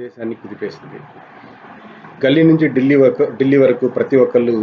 దేశాన్ని కుదిపేసింది. గల్లీ నుంచి ఢిల్లీ వరకు ఢిల్లీ వరకు ప్రతి ఒక్కళ్ళు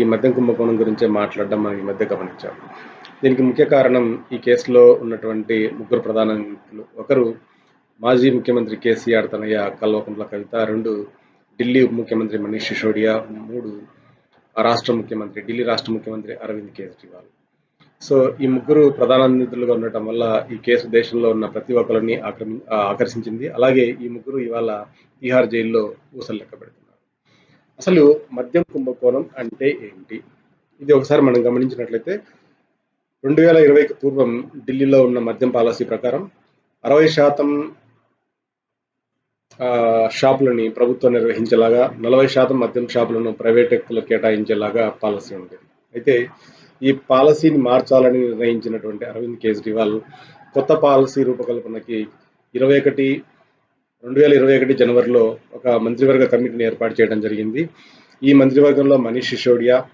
ఈ మద్యం కుంభకోణం గురించే మాట్లాడడం మనం ఈ మధ్య గమనించాం. దీనికి ముఖ్య కారణం ఈ కేసులో ఉన్నటువంటి ముగ్గురు ప్రధాన ఒకరు మాజీ ముఖ్యమంత్రి కేసీఆర్ తనయ్య కల్వకుంట్ల కవిత రెండు ఢిల్లీ ఉప ముఖ్యమంత్రి మనీష్ సిసోడియా మూడు రాష్ట్ర ముఖ్యమంత్రి ఢిల్లీ రాష్ట్ర ముఖ్యమంత్రి అరవింద్ కేజ్రీవాల్. సో ఈ ముగ్గురు ప్రధాన నిందితులుగా ఉండటం వల్ల ఈ కేసు దేశంలో ఉన్న ప్రతి ఒక్కరిని ఆక్రమి ఆకర్షించింది. అలాగే ఈ ముగ్గురు ఇవాళ తీహార్ జైల్లో ఊసలు లెక్క పెడుతున్నారు. అసలు మద్యం కుంభకోణం అంటే ఏంటి? ఇది ఒకసారి మనం గమనించినట్లయితే రెండు వేల ఇరవైకి పూర్వం ఢిల్లీలో ఉన్న మద్యం పాలసీ ప్రకారం అరవై శాతం ఆ, షాపులని ప్రభుత్వం నిర్వహించేలాగా నలభై శాతం మద్యం షాపులను ప్రైవేట్ వ్యక్తులకు కేటాయించేలాగా పాలసీ ఉండేది. అయితే ఈ పాలసీని మార్చాలని నిర్ణయించినటువంటి అరవింద్ కేజ్రీవాల్ కొత్త పాలసీ రూపకల్పనకి ఇరవై ఒకటి రెండు వేల ఇరవై ఒకటి జనవరిలో ఒక మంత్రివర్గ కమిటీని ఏర్పాటు చేయడం జరిగింది. ఈ మంత్రివర్గంలో మనీష్ సిసోడియా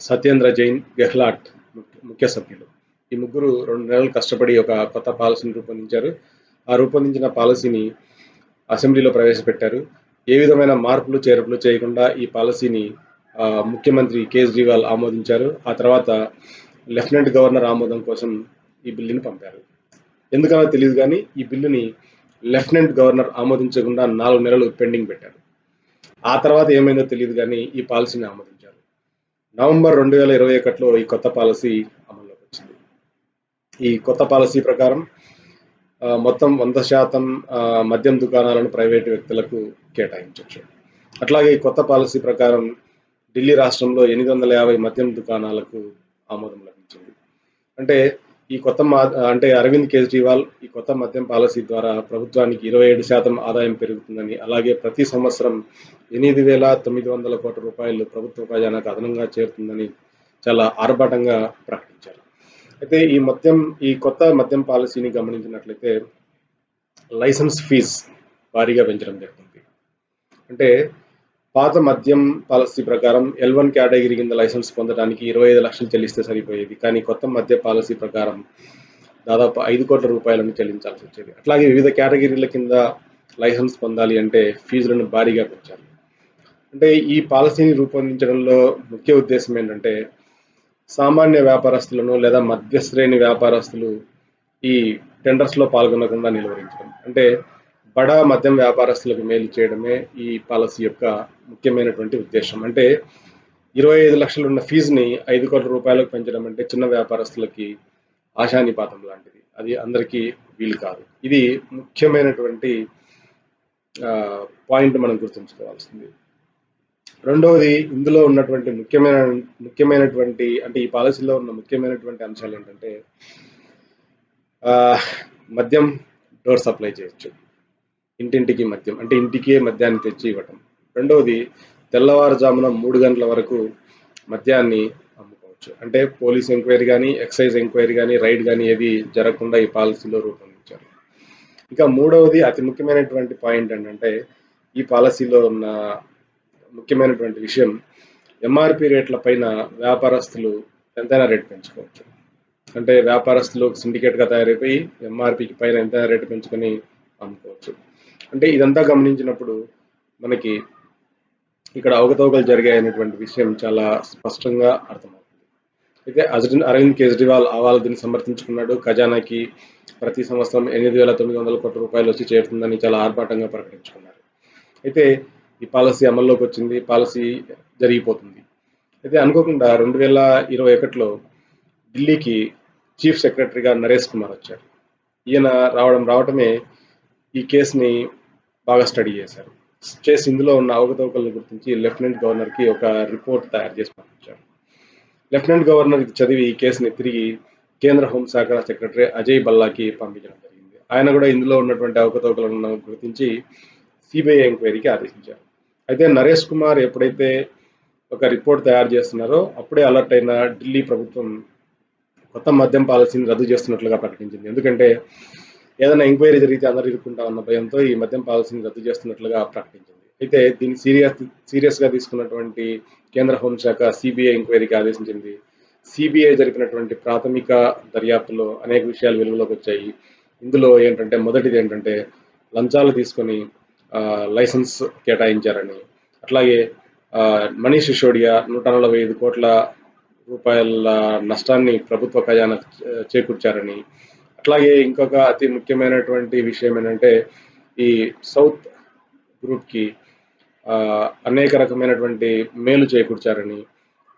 సత్యేంద్ర జైన్ గెహ్లాట్ ముఖ్య- ముఖ్య సభ్యులు. ఈ ముగ్గురు రెండు నెలలు కష్టపడి ఒక కొత్త పాలసీని రూపొందించారు. ఆ రూపొందించిన పాలసీని అసెంబ్లీలో ప్రవేశపెట్టారు. ఏ విధమైన మార్పులు చేర్పులు చేయకుండా ఈ పాలసీని ముఖ్యమంత్రి కేజ్రీవాల్ ఆమోదించారు. ఆ తర్వాత లెఫ్టినెంట్ గవర్నర్ ఆమోదం కోసం ఈ బిల్లుని పంపారు. ఎందుకనో తెలియదు కానీ ఈ బిల్లుని లెఫ్టినెంట్ గవర్నర్ ఆమోదించకుండా నాలుగు నెలలు పెండింగ్ పెట్టారు. ఆ తర్వాత ఏమైందో తెలియదు కానీ ఈ పాలసీని ఆమోదించారు. నవంబర్ రెండు వేల ఇరవై ఒకటిలో ఈ కొత్త పాలసీ అమల్లోకి వచ్చింది. ఈ కొత్త పాలసీ ప్రకారం మొత్తం వంద శాతం మద్యం దుకాణాలను ప్రైవేటు వ్యక్తులకు కేటాయించవచ్చు. అట్లాగే ఈ కొత్త పాలసీ ప్రకారం ఢిల్లీ రాష్ట్రంలో ఎనిమిది వందల యాభై మద్యం దుకాణాలకు ఆమోదం లభించింది. అంటే ఈ కొత్త మా అంటే అరవింద్ కేజ్రీవాల్ ఈ కొత్త మద్యం పాలసీ ద్వారా ప్రభుత్వానికి ఇరవై ఏడు శాతం ఆదాయం పెరుగుతుందని అలాగే ప్రతి సంవత్సరం ఎనిమిది వేల తొమ్మిది వందల కోట్ల రూపాయలు ప్రభుత్వ ఖజానాకు అదనంగా చేరుతుందని చాలా ఆర్భాటంగా ప్రకటించారు. అయితే ఈ మద్యం ఈ కొత్త మద్యం పాలసీని గమనించినట్లయితే లైసెన్స్ ఫీజ్ భారీగా పెంచడం జరుగుతుంది. అంటే పాత మద్యం పాలసీ ప్రకారం ఎల్ వన్ కేటగిరీ కింద లైసెన్స్ పొందడానికి ఇరవై ఐదు లక్షలు చెల్లిస్తే సరిపోయేది. కానీ కొత్త మద్య పాలసీ ప్రకారం దాదాపు ఐదు కోట్ల రూపాయలను చెల్లించాల్సి వచ్చేది. అట్లాగే వివిధ కేటగిరీల కింద లైసెన్స్ పొందాలి అంటే ఫీజులను భారీగా పెంచాలి అంటే ఈ పాలసీని రూపొందించడంలో ముఖ్య ఉద్దేశం ఏంటంటే సామాన్య వ్యాపారస్తులను లేదా మధ్య శ్రేణి వ్యాపారస్తులు ఈ టెండర్స్లో పాల్గొనకుండా నిలువరించడం. అంటే బడా మద్యం వ్యాపారస్తులకు మేలు చేయడమే ఈ పాలసీ యొక్క ముఖ్యమైనటువంటి ఉద్దేశం. అంటే ఇరవై ఐదు లక్షలు ఉన్న ఫీజుని ఐదు కోట్ల రూపాయలకు పెంచడం అంటే చిన్న వ్యాపారస్తులకి ఆశానిపాతం లాంటిది. అది అందరికీ వీలు కాదు. ఇది ముఖ్యమైనటువంటి పాయింట్ మనం గుర్తుంచుకోవాల్సింది. రెండవది ఇందులో ఉన్నటువంటి ముఖ్యమైన ముఖ్యమైనటువంటి అంటే ఈ పాలసీలో ఉన్న ముఖ్యమైనటువంటి అంశాలు ఏంటంటే మద్యం డోర్ సప్లై చేయొచ్చు. ఇంటింటికి మద్యం అంటే ఇంటికే మద్యాన్ని తెచ్చి ఇవ్వటం. రెండవది తెల్లవారుజామున మూడు గంటల వరకు మద్యాన్ని అమ్ముకోవచ్చు. అంటే పోలీస్ ఎంక్వైరీ కానీ ఎక్సైజ్ ఎంక్వైరీ కానీ రైడ్ కానీ ఏది జరగకుండా ఈ పాలసీలో రూపొందించారు. ఇంకా మూడవది అతి ముఖ్యమైనటువంటి పాయింట్ ఏంటంటే ఈ పాలసీలో ఉన్న ముఖ్యమైనటువంటి విషయం ఎంఆర్పి రేట్ల పైన వ్యాపారస్తులు ఎంతైనా రేటు పెంచుకోవచ్చు. అంటే వ్యాపారస్తులు సిండికేట్గా తయారైపోయి ఎంఆర్పికి పైన ఎంతైనా రేటు పెంచుకొని అమ్ముకోవచ్చు. అంటే ఇదంతా గమనించినప్పుడు మనకి ఇక్కడ అవకతవకలు జరిగాయనేటువంటి విషయం చాలా స్పష్టంగా అర్థమవుతుంది. అయితే అజరిన్ అరవింద్ కేజ్రీవాల్ ఆవాల దీన్ని సమర్థించుకున్నాడు. ఖజానాకి ప్రతి సంవత్సరం ఎనిమిది వేల తొమ్మిది వందల కోట్ల రూపాయలు వచ్చి చేరుతుందని చాలా ఆర్భాటంగా ప్రకటించుకున్నారు. అయితే ఈ పాలసీ అమల్లోకి వచ్చింది పాలసీ జరిగిపోతుంది. అయితే అనుకోకుండా రెండు వేల ఇరవై ఒకటిలో ఢిల్లీకి చీఫ్ సెక్రటరీగా నరేష్ కుమార్ వచ్చారు. ఈయన రావడం రావటమే ఈ కేసుని బాగా స్టడీ చేశారు. చేసి ఇందులో ఉన్న అవకతవకలను గుర్తించి లెఫ్టినెంట్ గవర్నర్కి ఒక రిపోర్ట్ తయారు చేసి పంపించారు. లెఫ్టినెంట్ గవర్నర్ ఇది చదివి ఈ కేసుని తిరిగి కేంద్ర హోంశాఖ సెక్రటరీ అజయ్ బల్లాకి పంపించడం జరిగింది. ఆయన కూడా ఇందులో ఉన్నటువంటి అవకతవకలను గుర్తించి సిబిఐ ఎంక్వైరీకి ఆదేశించారు. అయితే నరేష్ కుమార్ ఎప్పుడైతే ఒక రిపోర్ట్ తయారు చేస్తున్నారో అప్పుడే అలర్ట్ అయిన ఢిల్లీ ప్రభుత్వం కొత్త మద్యం పాలసీని రద్దు చేస్తున్నట్లుగా ప్రకటించింది. ఎందుకంటే ఏదైనా ఎంక్వైరీ జరిగితే అందరూ ఇరుక్కుంటా ఉన్న భయంతో ఈ మద్యం పాలసీని రద్దు చేస్తున్నట్లుగా ప్రకటించింది. అయితే దీన్ని సీరియస్ సీరియస్గా తీసుకున్నటువంటి కేంద్ర హోంశాఖ సిబిఐ ఎంక్వైరీకి ఆదేశించింది. సిబిఐ జరిపినటువంటి ప్రాథమిక దర్యాప్తులో అనేక విషయాలు వెలుగులోకి వచ్చాయి. ఇందులో ఏంటంటే మొదటిది ఏంటంటే లంచాలు తీసుకొని లైసెన్స్ కేటాయించారని. అట్లాగే ఆ, మనీష్ సిసోడియా నూట నలభై ఐదు కోట్ల రూపాయల నష్టాన్ని ప్రభుత్వ ఖజానా చేకూర్చారని. అట్లాగే ఇంకొక అతి ముఖ్యమైనటువంటి విషయం ఏంటంటే ఈ సౌత్ గ్రూప్కి అనేక రకమైనటువంటి మేలు చేకూర్చారని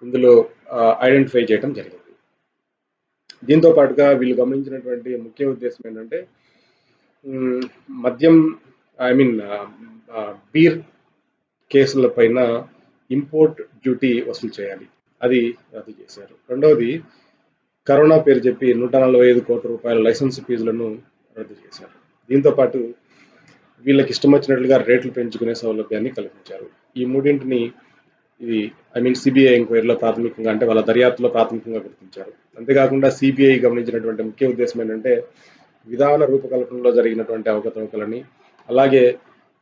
ఇందులో ఐడెంటిఫై చేయడం జరిగింది. దీంతో పాటుగా వీళ్ళు గమనించినటువంటి ముఖ్య ఉద్దేశం ఏంటంటే మద్యం ఐ మీన్ బీర్ కేసుల పైన ఇంపోర్ట్ డ్యూటీ వసూలు చేయాలి. అది రద్దు చేశారు. రెండవది కరోనా పేరు చెప్పి నూట నలభై ఐదు కోట్ల రూపాయల లైసెన్స్ ఫీజులను రద్దు చేశారు. దీంతో పాటు వీళ్ళకి ఇష్టం వచ్చినట్లుగా రేట్లు పెంచుకునే సౌలభ్యాన్ని కల్పించారు. ఈ మూడింటిని ఇది ఐ మీన్ సిబిఐ ఎంక్వైరీలో ప్రాథమికంగా అంటే వాళ్ళ దర్యాప్తులో ప్రాథమికంగా గుర్తించారు. అంతేకాకుండా సిబిఐ గమనించినటువంటి ముఖ్య ఉద్దేశం ఏంటంటే విధాన రూపకల్పనలో జరిగినటువంటి అవకతవకలని అలాగే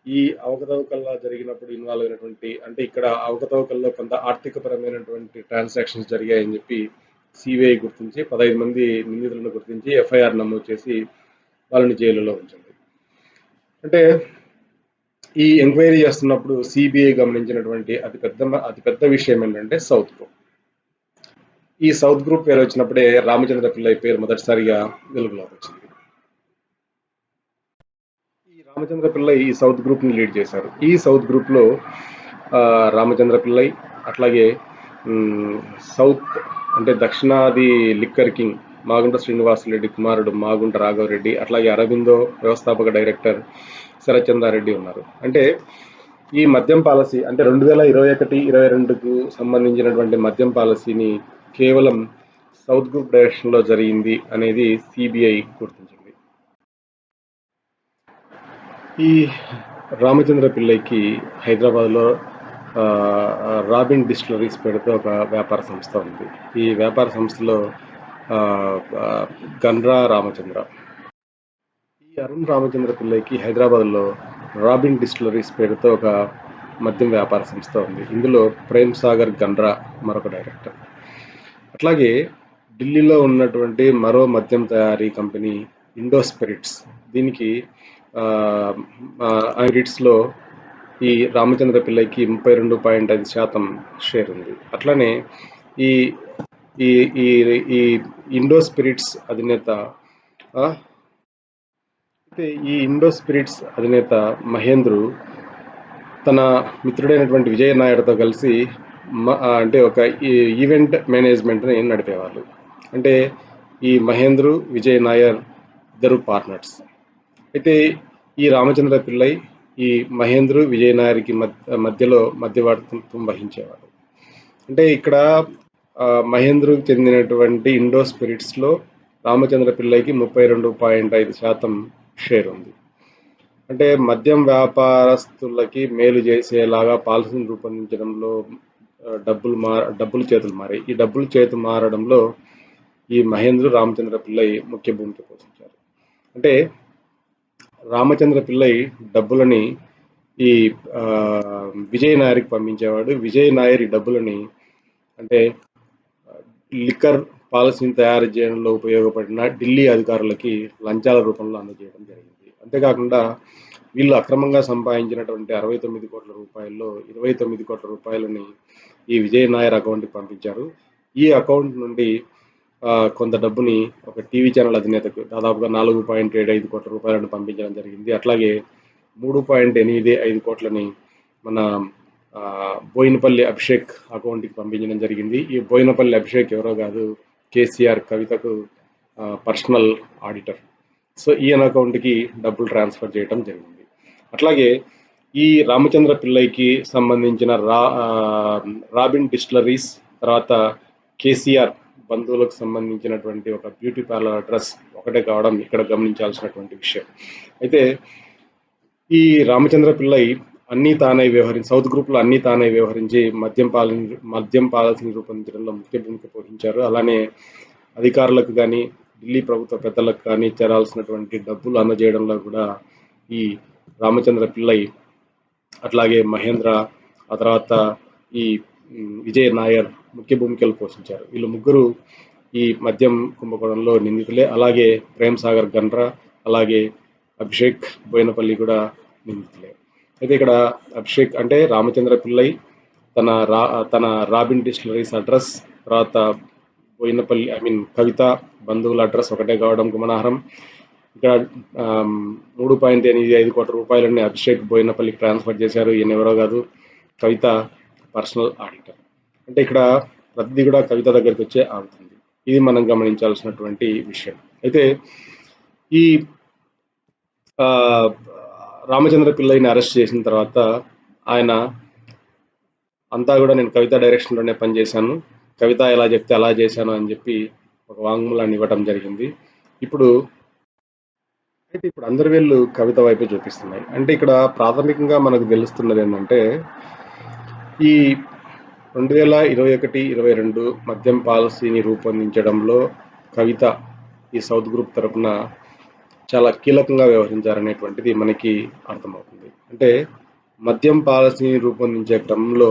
ఈ అవకతవకల్లో జరిగినప్పుడు ఇన్వాల్వ్ అయినటువంటి అంటే ఇక్కడ అవకతవకల్లో కొంత ఆర్థికపరమైనటువంటి ట్రాన్సాక్షన్స్ జరిగాయని చెప్పి సిబిఐ గుర్తించి పదహైదు మంది నిందితులను గుర్తించి ఎఫ్ఐఆర్ నమోదు చేసి వాళ్ళని జైలులో ఉంచింది అంటే ఈ ఎంక్వైరీ చేస్తున్నప్పుడు సిబిఐ గమనించినటువంటి అతి పెద్ద అతి పెద్ద విషయం ఏంటంటే సౌత్ గ్రూప్. ఈ సౌత్ గ్రూప్ పేరు వచ్చినప్పుడే రామచంద్ర పిల్లై పేరు మొదటిసారిగా వెలుగులోకి వచ్చింది. ఈ రామచంద్ర పిల్లై ఈ సౌత్ గ్రూప్ని లీడ్ చేశారు. ఈ సౌత్ గ్రూప్లో రామచంద్ర పిల్లై అట్లాగే సౌత్ అంటే దక్షిణాది లిక్కర్ కింగ్ మాగుంట శ్రీనివాసరెడ్డి కుమారుడు మాగుంట రాఘవరెడ్డి అట్లాగే అరవిందో వ్యవస్థాపక డైరెక్టర్ శరత్చందారెడ్డి ఉన్నారు. అంటే ఈ మద్యం పాలసీ అంటే రెండు వేల ఇరవై ఒకటి ఇరవై రెండుకు సంబంధించినటువంటి మద్యం పాలసీని కేవలం సౌత్ గ్రూప్ డైరెక్షన్లో జరిగింది అనేది సిబిఐ గుర్తించింది. ఈ రామచంద్ర పిల్లైకి హైదరాబాద్లో రాబిన్ డిస్టిలరీస్ పేరుతో ఒక వ్యాపార సంస్థ ఉంది. ఈ వ్యాపార సంస్థలో గన్రా రామచంద్ర. ఈ అరుణ్ రామచంద్ర పిల్లకి హైదరాబాద్లో రాబిన్ డిస్టిలరీస్ పేరుతో ఒక మద్యం వ్యాపార సంస్థ ఉంది. ఇందులో ప్రేమ్ సాగర్ గన్రా మరొక డైరెక్టర్. అట్లాగే ఢిల్లీలో ఉన్నటువంటి మరో మద్యం తయారీ కంపెనీ ఇండో స్పిరిట్స్ దీనికి స్పిరిట్స్లో ఈ రామచంద్ర పిల్లైకి ముప్పై రెండు పాయింట్ ఐదు శాతం షేర్ ఉంది. అట్లనే ఈ ఈ ఈ ఈ ఇండో స్పిరిట్స్ అధినేత అయితే ఈ ఇండో స్పిరిట్స్ అధినేత మహేంద్రు తన మిత్రుడైనటువంటి విజయ నాయుడుతో కలిసి మ- అంటే ఒక ఈ- ఈవెంట్ మేనేజ్మెంట్ని నడిపేవాళ్ళు. అంటే ఈ మహేంద్రు విజయ్ నాయర్ ఇద్దరు పార్ట్నర్స్. అయితే ఈ రామచంద్ర పిల్లై ఈ మహేంద్రు విజయనారికి మధ్య మధ్యలో మధ్యవర్తిత్వం వహించేవాడు అంటే ఇక్కడ మహేంద్రుకు చెందినటువంటి ఇండో స్పిరిట్స్లో రామచంద్ర పిల్లైకి ముప్పై రెండు పాయింట్ ఐదు శాతం షేర్ ఉంది. అంటే మద్యం వ్యాపారస్తులకి మేలు చేసేలాగా పాలసీని రూపొందించడంలో డబ్బులు మా డబ్బులు చేతులు మారాయి. ఈ డబ్బులు చేతులు మారడంలో ఈ మహేంద్ర రామచంద్ర పిల్లై ముఖ్య భూమిక పోషించారు. అంటే రామచంద్ర పిల్లై డబ్బులని ఈ విజయ్ నాయర్కి పంపించేవాడు. విజయ్ నాయర్ ఈ డబ్బులని అంటే లిక్కర్ పాలసీని తయారు చేయడంలో ఉపయోగపడిన ఢిల్లీ అధికారులకి లంచాల రూపంలో అందజేయడం జరిగింది. అంతేకాకుండా వీళ్ళు అక్రమంగా సంపాదించినటువంటి అరవై తొమ్మిది కోట్ల రూపాయల్లో ఇరవై తొమ్మిది కోట్ల రూపాయలని ఈ విజయ్ నాయర్ అకౌంట్కి పంపించారు. ఈ అకౌంట్ నుండి కొంత డబ్బుని ఒక టీవీ ఛానల్ అధినేతకు దాదాపుగా నాలుగు పాయింట్ ఏడు ఐదు కోట్ల రూపాయలను పంపించడం జరిగింది. అట్లాగే మూడు పాయింట్ ఎనిమిది ఐదు కోట్లని మన బోయినపల్లి అభిషేక్ అకౌంట్కి పంపించడం జరిగింది. ఈ బోయినపల్లి అభిషేక్ ఎవరో కాదు కేసీఆర్ కవితకు పర్సనల్ ఆడిటర్. సో ఈయన అకౌంట్కి డబ్బులు ట్రాన్స్ఫర్ చేయడం జరిగింది. అట్లాగే ఈ రామచంద్ర పిల్లైకి సంబంధించిన రా రాబిన్ డిస్టిలరీస్ తర్వాత కేసీఆర్ బంధువులకు సంబంధించినటువంటి ఒక బ్యూటీ పార్లర్ అడ్రస్ ఒకటే కావడం ఇక్కడ గమనించాల్సినటువంటి విషయం. అయితే ఈ రామచంద్ర పిల్లై అన్ని తానే వ్యవహరించి సౌత్ గ్రూప్లో అన్నీ అన్ని తానే వ్యవహరించి మద్యం పాలన మద్యం పాలసీని రూపొందించడంలో ముఖ్య భూమిక పోషించారు. అలానే అధికారులకు కానీ ఢిల్లీ ప్రభుత్వ పెద్దలకు కానీ చేరాల్సినటువంటి డబ్బులు అందజేయడంలో కూడా ఈ రామచంద్ర పిల్లై అట్లాగే మహేంద్ర ఆ తర్వాత ఈ విజయ్ నాయర్ ముఖ్య భూమికలు పోషించారు. వీళ్ళు ముగ్గురు ఈ మద్యం కుంభకోణంలో నిందితులే. అలాగే ప్రేమ్ సాగర్ గండ్రా అలాగే అభిషేక్ బోయినపల్లి కూడా నిందితులే. అయితే ఇక్కడ అభిషేక్ అంటే రామచంద్ర పిల్లై తన రా తన రాబిన్ డిస్టిలరీస్ అడ్రస్ తర్వాత బోయినపల్లి ఐ మీన్ కవిత బంధువుల అడ్రస్ ఒకటే కావడం గమనార్హం. ఇక్కడ మూడు పాయింట్ ఎనిమిది ఐదు కోట్ల రూపాయలని అభిషేక్ బోయినపల్లికి ట్రాన్స్ఫర్ చేశారు. ఈయన ఎవరో కాదు. కవిత పర్సనల్ ఆడిటర్ అంటే ఇక్కడ ప్రతిదీ కూడా కవిత దగ్గరికి వచ్చే ఆగుతుంది. ఇది మనం గమనించాల్సినటువంటి విషయం. అయితే ఈ రామచంద్ర పిల్లయ్యని అరెస్ట్ చేసిన తర్వాత ఆయన అంతా కూడా నేను కవిత డైరెక్షన్లోనే పనిచేశాను. కవిత ఎలా చెప్తే అలా చేశాను అని చెప్పి ఒక వాంగ్మూలాన్ని ఇవ్వడం జరిగింది. ఇప్పుడు అయితే ఇప్పుడు అందరి వేళ్ళు కవిత వైపు చూపిస్తున్నాయి. అంటే ఇక్కడ ప్రాథమికంగా మనకు తెలుస్తున్నది ఏంటంటే ఈ రెండు వేల ఇరవై ఒకటి ఇరవై రెండు మద్యం పాలసీని రూపొందించడంలో కవిత ఈ సౌత్ గ్రూప్ తరపున చాలా కీలకంగా వ్యవహరించారనేటువంటిది మనకి అర్థమవుతుంది. అంటే మద్యం పాలసీని రూపొందించే క్రమంలో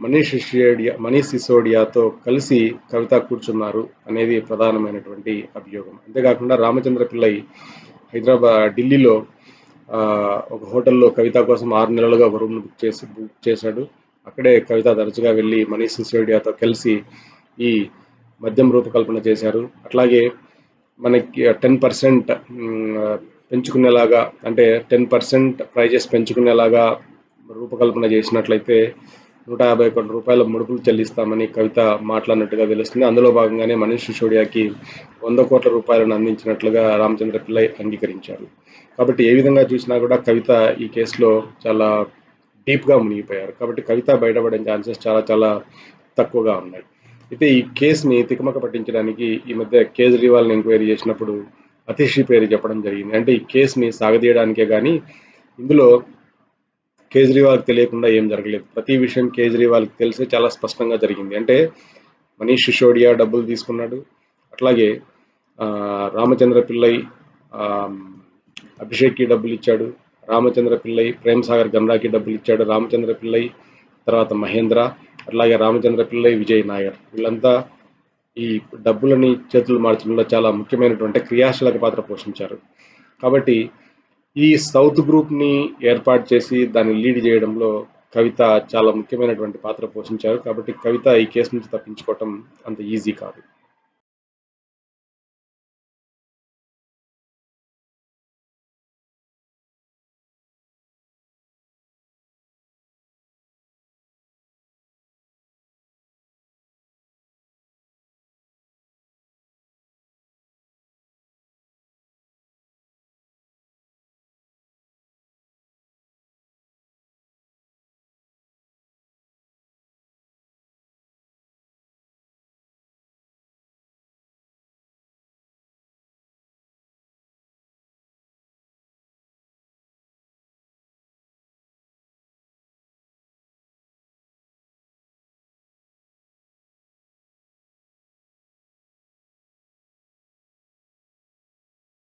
మనీష్ సిసోడియా మనీష్ సిసోడియాతో కలిసి కవిత కూర్చున్నారు అనేది ప్రధానమైనటువంటి అభియోగం. అంతేకాకుండా రామచంద్ర పిల్లై హైదరాబాద్ ఢిల్లీలో ఒక హోటల్లో కవిత కోసం ఆరు నెలలుగా ఒక రూమ్ బుక్ చేసి బుక్ చేశాడు. అక్కడే కవిత తరచుగా వెళ్ళి మనీష్ సిసోడియాతో కలిసి ఈ మద్యం రూపకల్పన చేశారు. అట్లాగే మనకి టెన్ పర్సెంట్ పెంచుకునేలాగా అంటే టెన్ పర్సెంట్ ప్రైజెస్ పెంచుకునేలాగా రూపకల్పన చేసినట్లయితే నూట యాభై కోట్ల రూపాయల ముడుపులు చెల్లిస్తామని కవిత మాట్లాడినట్టుగా తెలుస్తుంది. అందులో భాగంగానే మనీష్ సిసోడియాకి వంద కోట్ల రూపాయలను అందించినట్లుగా రామచంద్ర పిల్లై అంగీకరించారు. కాబట్టి ఏ విధంగా చూసినా కూడా కవిత ఈ కేసులో చాలా డీప్గా మునిగిపోయారు. కాబట్టి కవిత బయటపడే ఛాన్సెస్ చాలా చాలా తక్కువగా ఉన్నాయి. అయితే ఈ కేసుని తికమక పట్టించడానికి ఈ మధ్య కేజ్రీవాల్ని ఎంక్వైరీ చేసినప్పుడు అతిషి పేరు చెప్పడం జరిగింది. అంటే ఈ కేసుని సాగదీయడానికే కానీ ఇందులో కేజ్రీవాల్కి తెలియకుండా ఏం జరగలేదు. ప్రతి విషయం కేజ్రీవాల్కి తెలిసే చాలా స్పష్టంగా జరిగింది. అంటే మనీష్ సిసోడియా డబ్బులు తీసుకున్నాడు. అట్లాగే రామచంద్ర పిల్లై అభిషేక్కి డబ్బులు ఇచ్చాడు. రామచంద్ర పిల్లై ప్రేమ్ సాగర్ డబ్బులు ఇచ్చాడు రామచంద్ర పిల్లై తర్వాత మహేంద్ర అట్లాగే రామచంద్ర పిల్లై విజయ్ నాయర్. వీళ్ళంతా ఈ డబ్బులని చేతులు మార్చడంలో చాలా ముఖ్యమైనటువంటి క్రియాశీలక పాత్ర పోషించారు. కాబట్టి ఈ సౌత్ గ్రూప్ని ఏర్పాటు చేసి దాన్ని లీడ్ చేయడంలో కవిత చాలా ముఖ్యమైనటువంటి పాత్ర పోషించారు. కాబట్టి కవిత ఈ కేసు నుంచి తప్పించుకోవటం అంత ఈజీ కాదు.